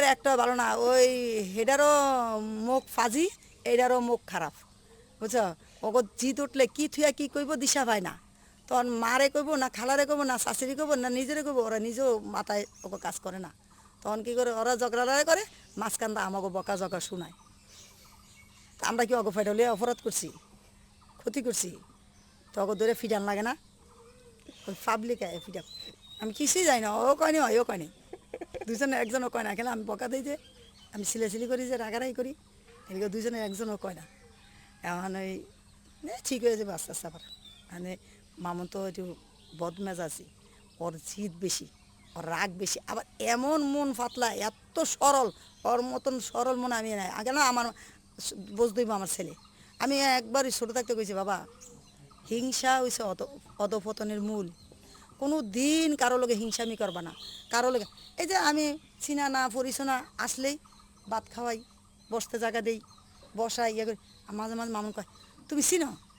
এইটার একটা ভালো না, ওই হেডারও মুখ ফাজি এইটারও মুখ খারাপ, বুঝছ? ওকে জিত উঠলে কি থুয়া কি কইব দিশা পায় না। তখন মারে কইব, না খালারে কইব, না শাশুড়ি কইব, না নিজেরে কইব, ওরা নিজেও মাথায় ওকে কাজ করে না। তখন কি করে, ওরা ঝগড়া লড়াই করে মাঝখানটা আমাকে বকা জকা শোনায়। আমরা কি অগো ফাইডলে অপরাধ করছি? ক্ষতি করছি? তো অগো ধরে ফিডান লাগে না? পাবলিক আমি কিছুই যাই না, ও কয়নি হয় ও কয়নি দুজনে একজনও কয় না আমি বকা দিই যে, আমি সিলাসিলি করি যে রাগারাই করি এদিকে দুজনে একজনও কয় না। এখন ওই ঠিক হয়ে যাবে আস্তে আস্তে আবার। মানে মামন তো একটু বদমেজ আছে, ওর জিদ বেশি, ওর রাগ বেশি। আবার এমন মন পাতলা এত সরল, ওর মতন সরল মনে আমি নাই। আগে না আমার বুঝতেইব আমার ছেলে। আমি একবারই ছোটো থাকতে কইছি, বাবা, হিংসা হইছে অত অধপতনের মূল। কোনো দিন কারও লগে হিংসামি করবা না। কারও লগে, এই যে আমি চিনা না পরিচনা আসলেই ভাত খাওয়াই, বসতে জায়গা দেই, বসাই ইয়ে করি। মাঝে মাঝে মামুন কয়, তুমি চিনো